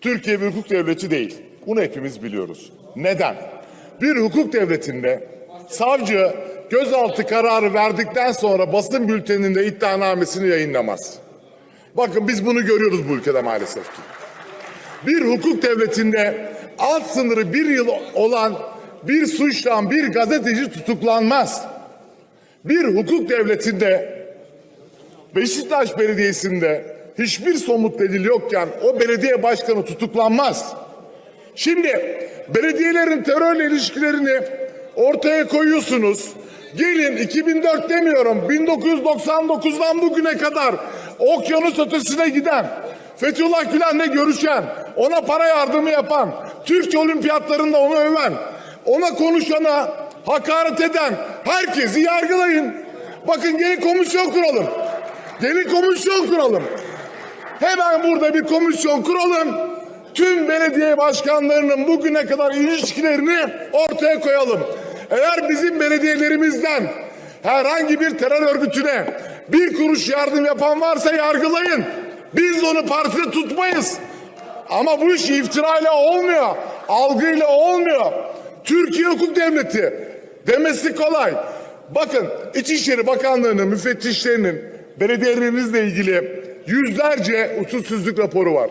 Türkiye bir hukuk devleti değil. Bunu hepimiz biliyoruz. Neden? Bir hukuk devletinde savcı gözaltı kararı verdikten sonra basın bülteninde iddianamesini yayınlamaz. Bakın biz bunu görüyoruz bu ülkede maalesef ki. Bir hukuk devletinde alt sınırı bir yıl olan bir suçtan bir gazeteci tutuklanmaz. Bir hukuk devletinde Beşiktaş Belediyesi'nde hiçbir somut delil yokken o belediye başkanı tutuklanmaz. Şimdi belediyelerin terörle ilişkilerini ortaya koyuyorsunuz. Gelin 2004 demiyorum 1999'dan bugüne kadar okyanus ötesine giden Fethullah Gülen'le görüşen, ona para yardımı yapan, Türkçe olimpiyatlarında onu öven, ona konuşana hakaret eden herkesi yargılayın. Bakın gelin komisyon kuralım. Gelin komisyon kuralım. Hemen burada bir komisyon kuralım. Tüm belediye başkanlarının bugüne kadar ilişkilerini ortaya koyalım. Eğer bizim belediyelerimizden herhangi bir terör örgütüne bir kuruş yardım yapan varsa yargılayın. Biz onu partide tutmayız. Ama bu iş iftirayla olmuyor. Algıyla olmuyor. Türkiye hukuk devleti demesi kolay. Bakın İçişleri Bakanlığı'nın müfettişlerinin belediyelerinizle ilgili yüzlerce usulsüzlük raporu var.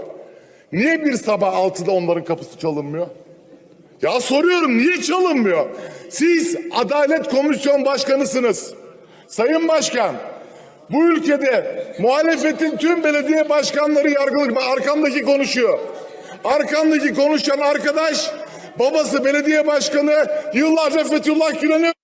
Niye bir sabah 6'da onların kapısı çalınmıyor? Ya soruyorum niye çalınmıyor? Siz Adalet Komisyon Başkanısınız. Sayın Başkan, bu ülkede muhalefetin tüm belediye başkanları yargılanır. Bak Arkamdaki konuşuyor. Arkamdaki konuşan arkadaş babası belediye başkanı yıllarca Fethullah Gülen'i